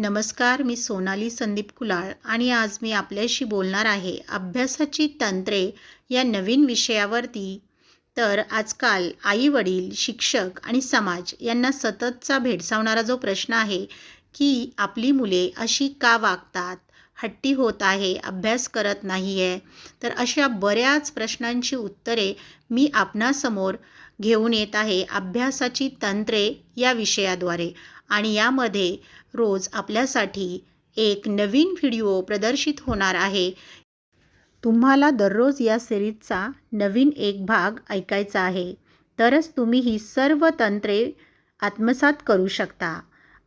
नमस्कार मी सोनाली संदीप कुलाळ आणि आज मी आपल्याशी बोलणार आहे अभ्यासाची तंत्रे या नवीन विषयावरती. तर आजकाल आई वडील शिक्षक आणि समाज यांना सततचा भेडसावणारा जो प्रश्न आहे की आपली मुले अशी का वागतात? हट्टी होत आहे अभ्यास करत नाही आहे तर अशा बऱ्याच प्रश्नांची उत्तरे मी आपणासमोर घेऊन येत आहे अभ्यासाची तंत्रे या विषयाद्वारे. आणि यामध्ये रोज आपल्यासाठी एक नवीन व्हिडिओ प्रदर्शित होणार आहे. तुम्हाला दररोज या सिरीजचा नवीन एक भाग ऐकायचा आहे. तरच तुम्ही ही सर्व तंत्रे आत्मसात करू शकता.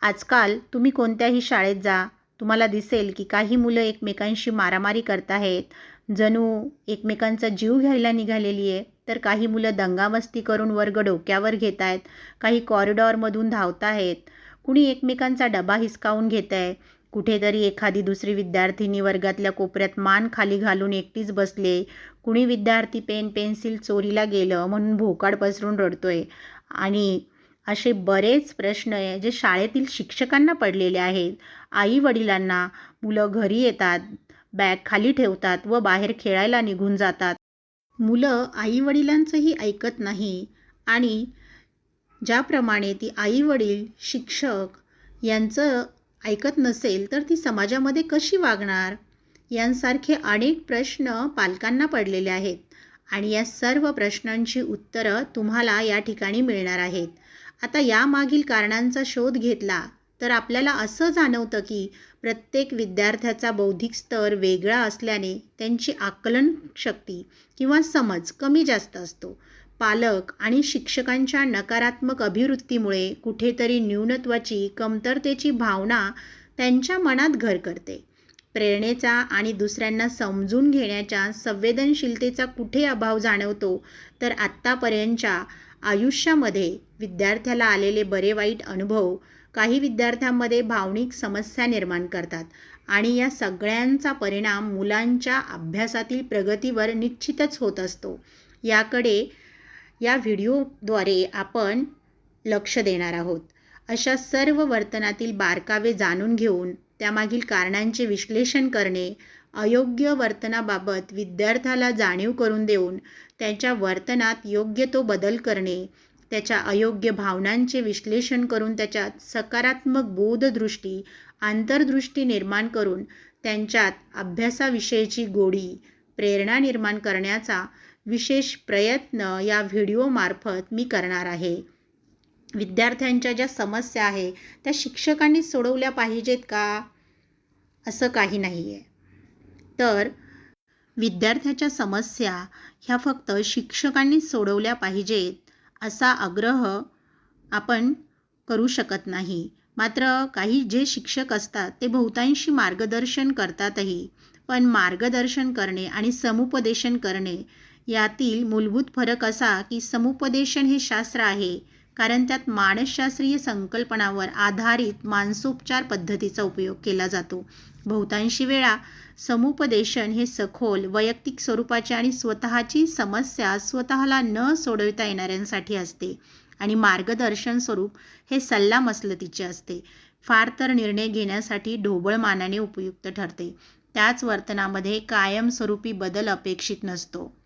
आजकाल तुम्ही कोणत्याही शाळेत जा तुम्हाला दिसेल की काही मुलं एकमेकांशी मारामारी करत आहेत जणू एकमेकांचा जीव घ्यायला निघालेली आहे तर काही मुलं दंगामस्ती करून वर्ग डोक्यावर घेत आहेत काही कॉरिडॉरमधून धावत आहेत कुणी एकमेकांचा डबा हिसकावून घेत आहे कुठेतरी एखादी दुसरी विद्यार्थिनी वर्गातल्या कोपऱ्यात मान खाली घालून एकटीच बसले. कुणी विद्यार्थी पेन पेन्सिल चोरीला गेलं म्हणून भोकाड पसरून रडतोय. आणि असे बरेच प्रश्न आहे जे शाळेतील शिक्षकांना पडलेले आहेत. आई वडिलांना मुलं घरी येतात बॅग खाली ठेवतात व बाहेर खेळायला निघून जातात. मुलं आई वडिलांचंही ऐकत नाही. आणि ज्याप्रमाणे ती आई वडील शिक्षक यांचं ऐकत नसेल तर ती समाजामध्ये कशी वागणार? यांसारखे अनेक प्रश्न पालकांना पडलेले आहेत आणि या सर्व प्रश्नांची उत्तरं तुम्हाला या ठिकाणी मिळणार आहेत. आता यामागील कारणांचा शोध घेतला तर आपल्याला असं जाणवतं की प्रत्येक विद्यार्थ्याचा बौद्धिक स्तर वेगळा असल्याने त्यांची आकलन शक्ती किंवा समज कमी जास्त असतो. पालक आणि शिक्षकांच्या नकारात्मक अभिवृत्तीमुळे कुठेतरी न्यूनत्वाची कमतरतेची भावना त्यांच्या मनात घर करते. प्रेरणेचा आणि दुसऱ्यांना समजून घेण्याच्या संवेदनशीलतेचा कुठे अभाव जाणवतो तर आत्तापर्यंतच्या आयुष्यामध्ये विद्यार्थ्याला आलेले बरे वाईट अनुभव काही विद्यार्थ्यांमध्ये भावनिक समस्या निर्माण करतात आणि या सगळ्यांचा परिणाम मुलांच्या अभ्यासातील प्रगतीवर निश्चितच होत असतो. याकडे या व्हिडिओद्वारे आपण लक्ष देणार आहोत. अशा सर्व वर्तनातील बारकावे जाणून घेऊन त्यामागील कारणांचे विश्लेषण करणे अयोग्य वर्तनाबाबत विद्यार्थ्याला जाणीव करून देऊन त्यांच्या वर्तनात योग्य तो बदल करणे त्याच्या अयोग्य भावनांचे विश्लेषण करून त्याच्यात सकारात्मक बोधदृष्टी आंतरदृष्टी निर्माण करून त्यांच्यात अभ्यासाविषयीची गोडी प्रेरणा निर्माण करण्याचा विशेष प्रयत्न या व्हिडिओमार्फत मी करणार आहे. विद्यार्थ्यांच्या ज्या समस्या आहे त्या शिक्षकांनी सोडवल्या पाहिजेत का? असं काही नाही आहे तर विद्यार्थ्याच्या समस्या ह्या फक्त शिक्षकांनी सोडवल्या पाहिजेत असा आग्रह आपण करू शकत नाही. मात्र काही जे शिक्षक असतात ते बहुतांशी मार्गदर्शन करतातही. पण मार्गदर्शन करणे आणि समुपदेशन करणे यातील मूलभूत फरक असा की समुपदेशन हे शास्त्र आहे कारण त्यात मानसशास्त्रीय संकल्पनावर आधारित मानसोपचार पद्धतीचा उपयोग केला जातो. बहुतांशी वेळा समुपदेशन हे सखोल वैयक्तिक स्वरूपाचे आणि स्वतःची समस्या स्वतःला न सोडविता येणाऱ्यांसाठी असते आणि मार्गदर्शन स्वरूप हे सल्लामसलतीचे असते. फार तर निर्णय घेण्यासाठी ढोबळ मानाने उपयुक्त ठरते. त्याच वर्तनामध्ये कायमस्वरूपी बदल अपेक्षित नसतो.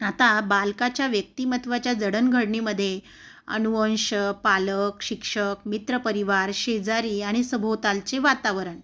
आता बालकाच्या व्यक्तिमत्वाच्या जडणघडणीमध्ये अनुवंश पालक शिक्षक मित्रपरिवार शेजारी आणि सभोवतालचे वातावरण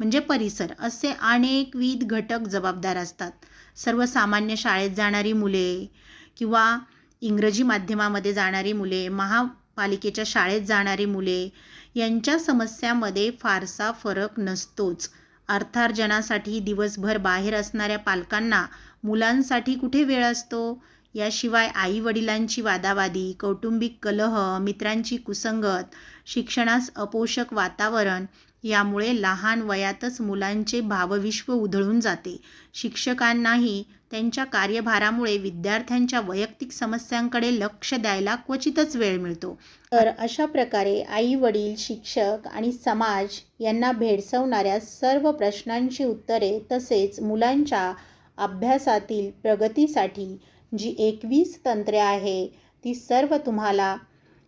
म्हणजे परिसर असे अनेकविध घटक जबाबदार असतात. सर्वसामान्य शाळेत जाणारी मुले किंवा इंग्रजी माध्यमामध्ये जाणारी मुले महापालिकेच्या शाळेत जाणारी मुले यांच्या समस्यामध्ये फारसा फरक नसतोच. अर्थार्जनासाठी दिवसभर बाहेर असणाऱ्या पालकांना मुलांसाठी कुठे वेळ असतो? याशिवाय आई वडिलांची वादावादी कौटुंबिक कलह मित्रांची कुसंगत शिक्षणास अपोषक वातावरण यामुळे लहान वयातच मुलांचे भावविश्व उधळून जाते. शिक्षकांनाही त्यांच्या कार्यभारामुळे विद्यार्थ्यांच्या वैयक्तिक समस्यांकडे लक्ष द्यायला क्वचितच वेळ मिळतो. तर अशा प्रकारे आई वडील शिक्षक आणि समाज यांना भेडसवणाऱ्या सर्व प्रश्नांची उत्तरे तसेच मुलांच्या अभ्यासातील प्रगतीसाठी जी एकवीस तंत्रे आहे ती सर्व तुम्हाला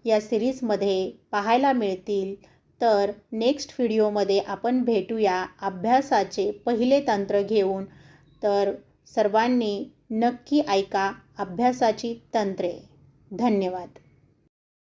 या सिरीजमध्ये पाहायला मिळतील. तर नेक्स्ट व्हिडिओमध्ये आपण भेटूया अभ्यासाचे पहिले तंत्र घेऊन. तर सर्वांनी नक्की ऐका अभ्यासाची तंत्रे. धन्यवाद.